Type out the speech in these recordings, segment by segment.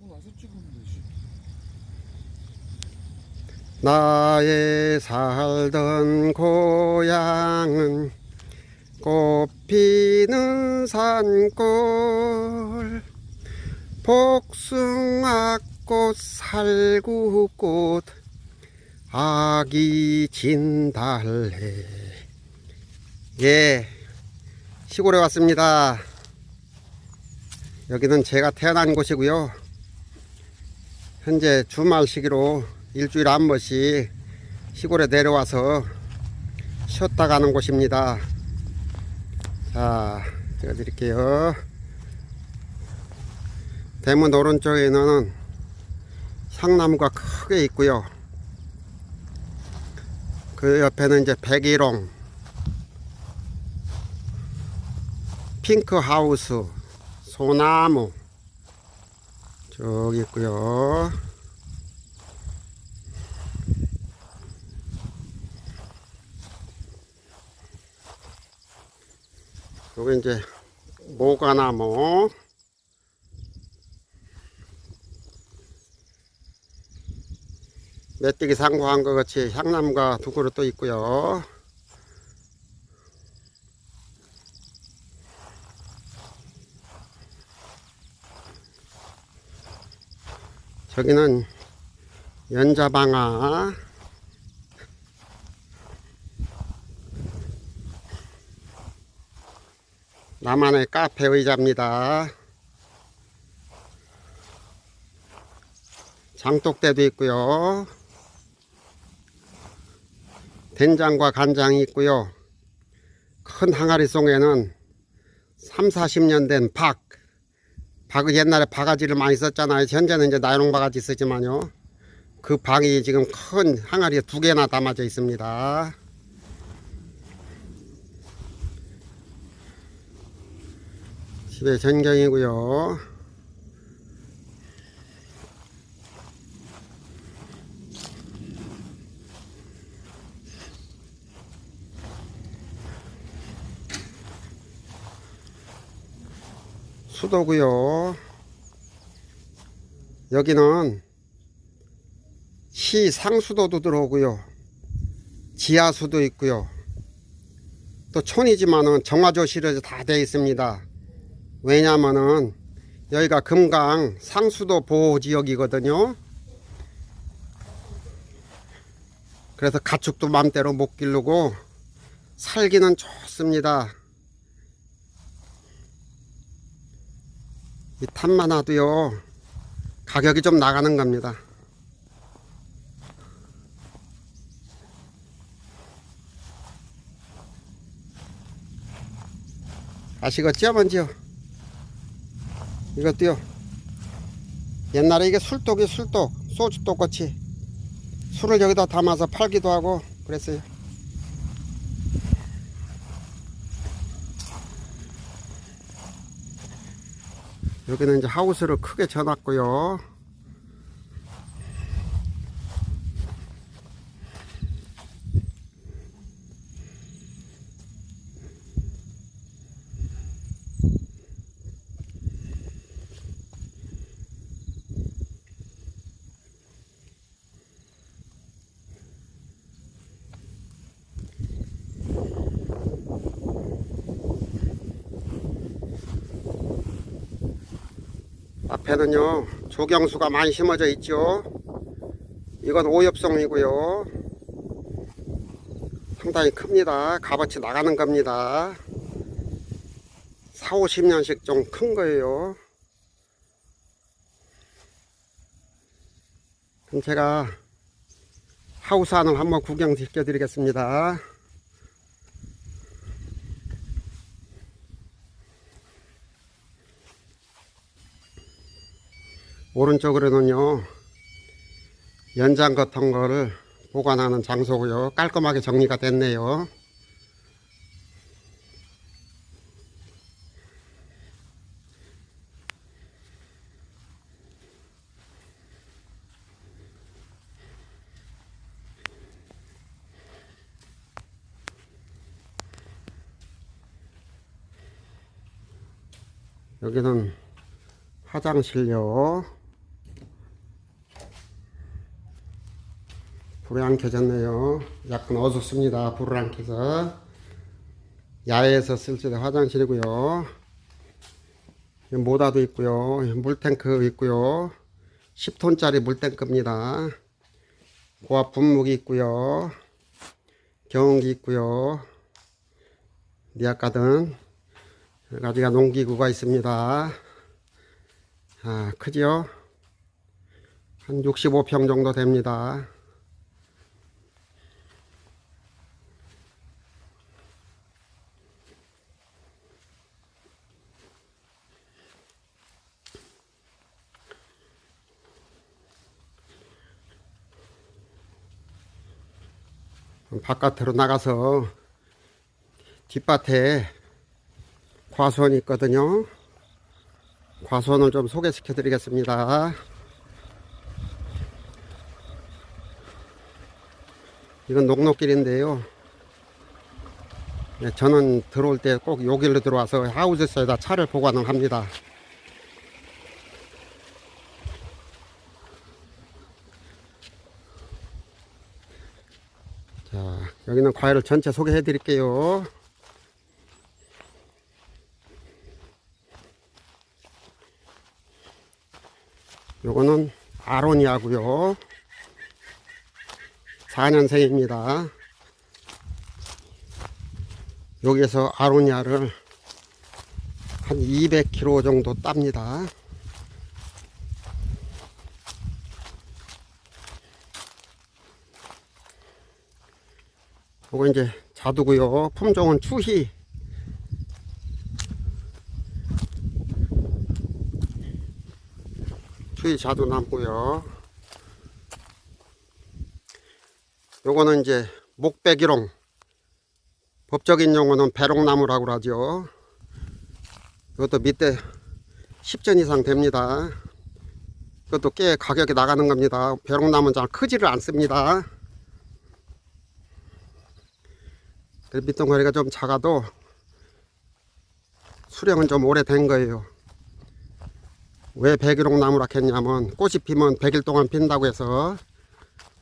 하고 나서 찍으면 되지. 나의 살던 고향은 꽃피는 산골. 복숭아꽃 살구꽃 아기 진달래. 예 시골에 왔습니다. 여기는 제가 태어난 곳이고요 현재 주말 시기로 일주일에 한 번씩 시골에 내려와서 쉬었다 가는 곳입니다. 자, 제가 드릴게요. 대문 오른쪽에는 향나무가 크게 있고요. 그 옆에는 이제 백일홍, 핑크하우스, 소나무 저기 있고요. 여기 이제 모가나무 메뚜기 상고한 것 같이 향나무가 두 그루 또 있고요. 저기는 연자방아 나만의 카페 의자입니다. 장독대도 있고요. 된장과 간장이 있고요. 큰 항아리 속에는 3, 40년 된 박. 박은 옛날에 바가지를 많이 썼잖아요. 현재는 이제 나이롱 바가지 쓰지만요. 그 박이 지금 큰 항아리에 두 개나 담아져 있습니다. 집의 전경이고요. 수도고요. 여기는 시 상수도도 들어오고요. 지하수도 있고요. 또 촌이지만은 정화조실에서 다 되어 있습니다. 왜냐면은 여기가 금강 상수도 보호 지역이거든요. 그래서 가축도 맘대로 못 기르고 살기는 좋습니다. 이 탑만 와도요 가격이 좀 나가는 겁니다. 아시겠죠 먼저 이것도요. 옛날에 이게 술독이 술독 소주 똑같이 술을 여기다 담아서 팔기도 하고 그랬어요 여기는 이제 하우스를 크게 쳐놨고요 앞에는요 조경수가 많이 심어져 있죠. 이건 오엽송이고요. 상당히 큽니다. 값어치 나가는 겁니다. 4, 50년씩 좀 큰 거예요. 그럼 제가 하우스 안을 한번 구경 시켜 드리겠습니다 오른쪽으로는요. 연장 같은 거를 보관하는 장소고요. 깔끔하게 정리가 됐네요. 여기는 화장실요 불이 안 켜졌네요. 약간 어둡습니다. 불을 안 켜서. 야외에서 쓸때 화장실이고요. 모다도 있고요. 물탱크 있고요. 10톤짜리 물탱크입니다. 고압 분무기 있고요. 경운기 있고요. 니아가든 여러 가지가 농기구가 있습니다. 아, 크지요? 한 65평 정도 됩니다. 바깥으로 나가서 뒷밭에 과수원이 있거든요. 과수원을 좀 소개시켜 드리겠습니다. 이건 녹록길인데요. 네, 저는 들어올 때 꼭 여기로 들어와서 하우스 에다 차를 보관을 합니다. 자, 여기는 과일을 전체 소개해 드릴게요. 요거는 아로니아고요. 4년생입니다. 여기에서 아로니아를 한 200kg 정도 땁니다. 요거 이제 자두고요. 품종은 추희. 추희 자두 나무고요. 요거는 이제 목배기롱. 법적인 용어는 배롱나무라고 하죠. 이것도 밑에 10전 이상 됩니다. 이것도 꽤 가격이 나가는 겁니다. 배롱나무는 잘 크지를 않습니다. 그 밑동거리가 좀 작아도 수령은 좀 오래된 거예요. 왜 백일홍 나무라 했냐면 꽃이 피면 100일 동안 핀다고 해서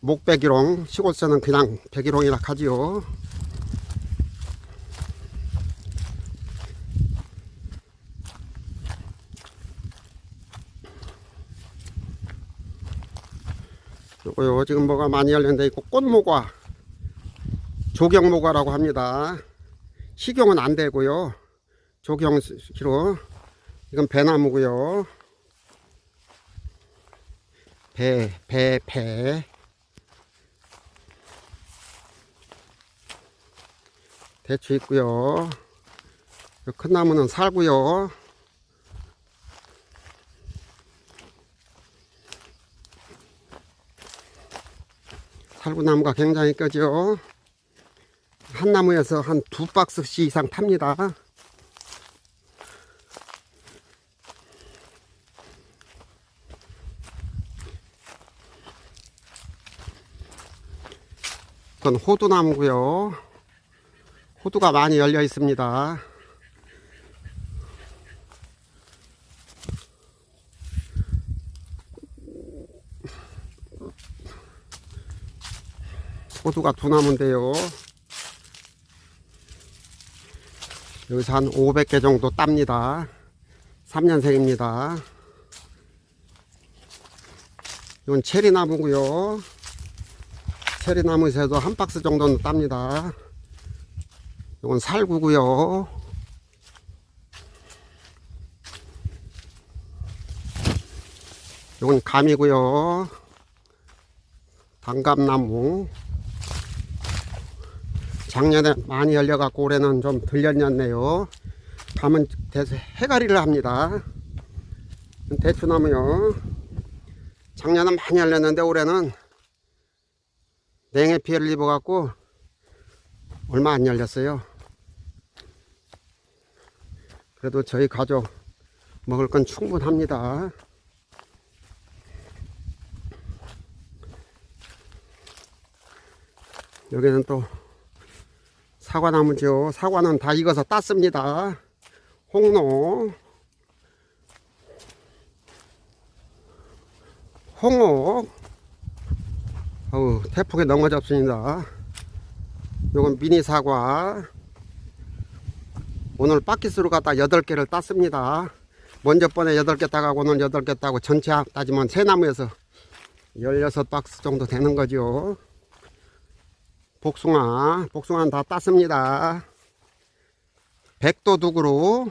목백일홍 시골서는 그냥 백일홍이라 하지요. 요거요 지금 뭐가 많이 열렸는데 있고 꽃모과 조경모과라고 합니다. 식용은 안 되고요. 조경시로 이건 배나무고요. 배, 배, 배. 대추 있고요. 요큰 나무는 살고요. 살구나무가 굉장히 크죠. 한 나무에서 한 두 박스씩 이상 탑니다. 그건 호두나무고요. 호두가 많이 열려 있습니다. 호두가 두 나무인데요. 여기서 한 500개 정도 땁니다. 3년생입니다. 이건 체리나무고요. 체리나무에서도 한 박스 정도는 땁니다. 이건 살구고요. 이건 감이고요. 단감나무. 작년에 많이 열려갖고 올해는 좀 덜 열렸네요. 감은 대체 해가리를 합니다. 대추나무요. 작년은 많이 열렸는데 올해는 냉해 피해를 입어갖고 얼마 안 열렸어요. 그래도 저희 가족 먹을 건 충분합니다. 여기는 또 사과나무죠. 사과는 다 익어서 땄습니다. 홍로, 홍어, 어우, 태풍에 넘어졌습니다. 요건 미니 사과. 오늘 바퀴스로 갖다 8개를 땄습니다. 먼저 번에 8개 따가고 오늘 8개 따고 전체 합 따지면 세 나무에서 16박스 정도 되는 거죠. 복숭아, 복숭아는 다 땄습니다. 백도둑으로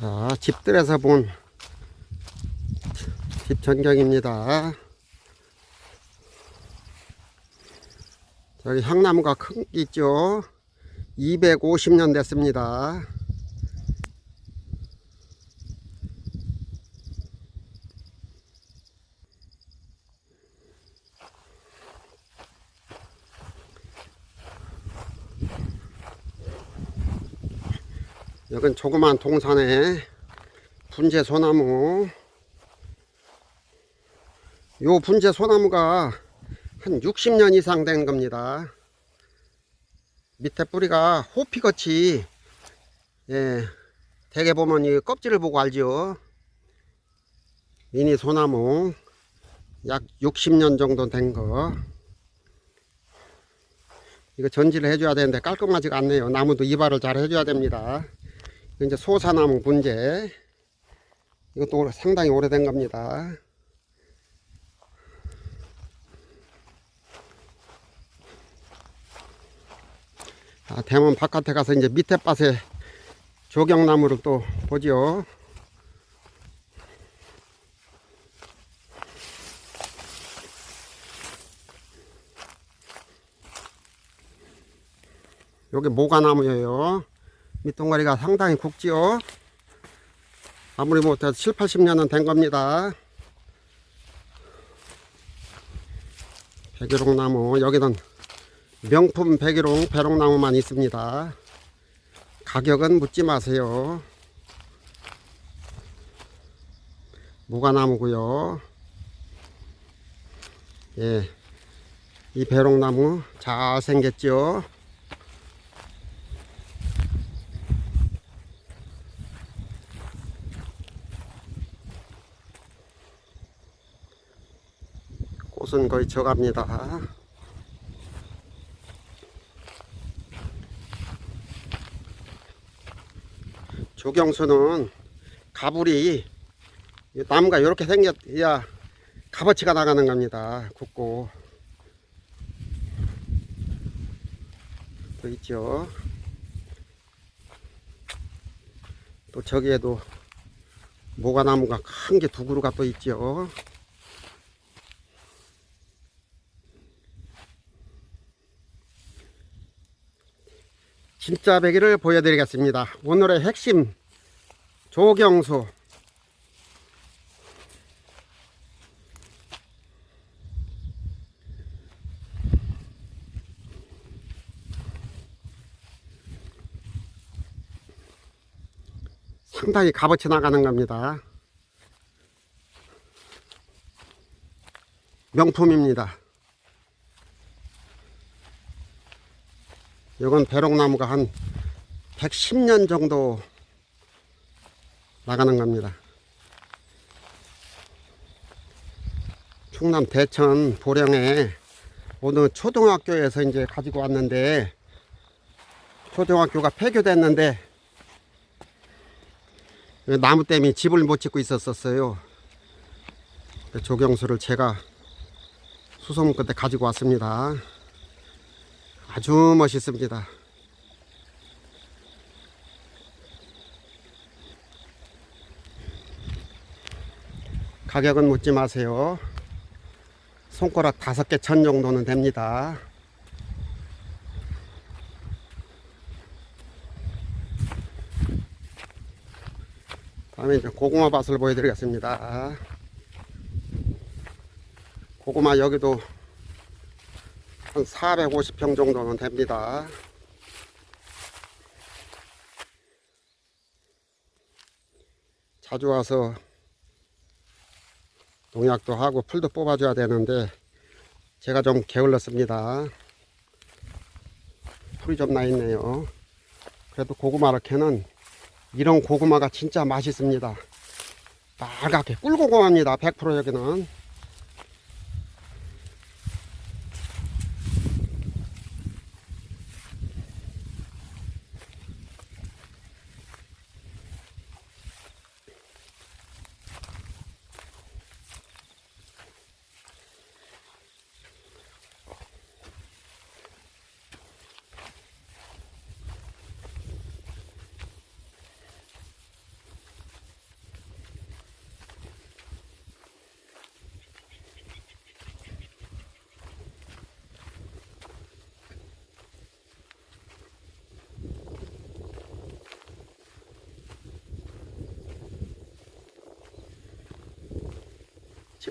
자, 집들에서 본 집 전경입니다. 저기 향나무가 큰 게 있죠. 250년 됐습니다. 여긴 조그만 동산에 분재 소나무. 요 분재 소나무가 한 60년 이상 된 겁니다. 밑에 뿌리가 호피같이 예 대개 보면 이 껍질을 보고 알죠 미니 소나무 약 60년 정도 된 거. 이거 전지를 해줘야 되는데 깔끔하지가 않네요. 나무도 이발을 잘 해줘야 됩니다 이거 이제 소사나무 분재 이것도 상당히 오래된 겁니다. 아, 대문 바깥에 가서 이제 밑에 밭에 조경나무를 또 보지요. 여기 모가나무예요. 밑동가리가 상당히 굵지요. 아무리 못해도 7, 80년은 된 겁니다. 백일홍나무 여기는 명품 백일홍 배롱나무만 있습니다. 가격은 묻지 마세요. 무가나무고요. 예, 이 배롱나무 잘 생겼죠. 꽃은 거의 져갑니다. 조경수는 가불이 이 나무가 이렇게 생겨야 값어치가 나가는 겁니다. 굵고 또 있죠. 또 저기에도 모가나무가 큰 게 두 그루가 또 있죠. 진짜 배기를 보여드리겠습니다. 오늘의 핵심 조경수 상당히 값어치 나가는 겁니다. 명품입니다. 이건 배롱나무가 한 110년 정도 나가는 겁니다. 충남 대천 보령에 오늘 초등학교에서 이제 가지고 왔는데 초등학교가 폐교됐는데 나무 때문에 집을 못 짓고 있었었어요. 조경수를 제가 수소문 끝에 가지고 왔습니다. 아주 멋있습니다. 가격은 묻지 마세요. 손가락 다섯 개 천 정도는 됩니다. 다음에 이제 고구마 밭을 보여드리겠습니다. 고구마 여기도 한 450평 정도는 됩니다. 자주 와서 농약도 하고 풀도 뽑아줘야 되는데 제가 좀 게을렀습니다. 풀이 좀 나 있네요. 그래도 고구마를 캐는 이런 고구마가 진짜 맛있습니다. 빨갛게 꿀고구마입니다. 100% 여기는.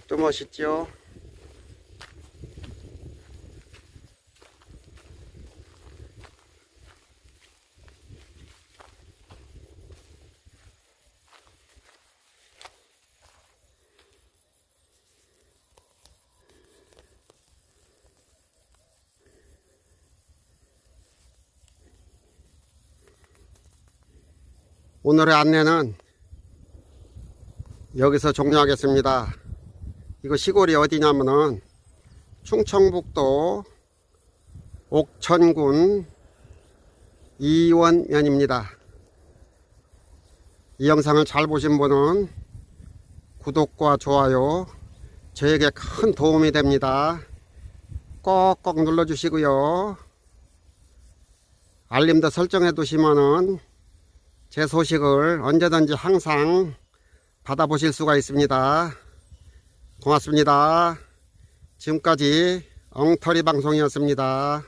집도 멋있죠? 오늘의 안내는 여기서 종료하겠습니다. 이거 시골이 어디냐면은 충청북도 옥천군 이원면입니다. 이 영상을 잘 보신 분은 구독과 좋아요 저에게 큰 도움이 됩니다. 꼭꼭 눌러주시고요. 알림도 설정해 두시면은 제 소식을 언제든지 항상 받아보실 수가 있습니다. 고맙습니다. 지금까지 엉터리 방송이었습니다.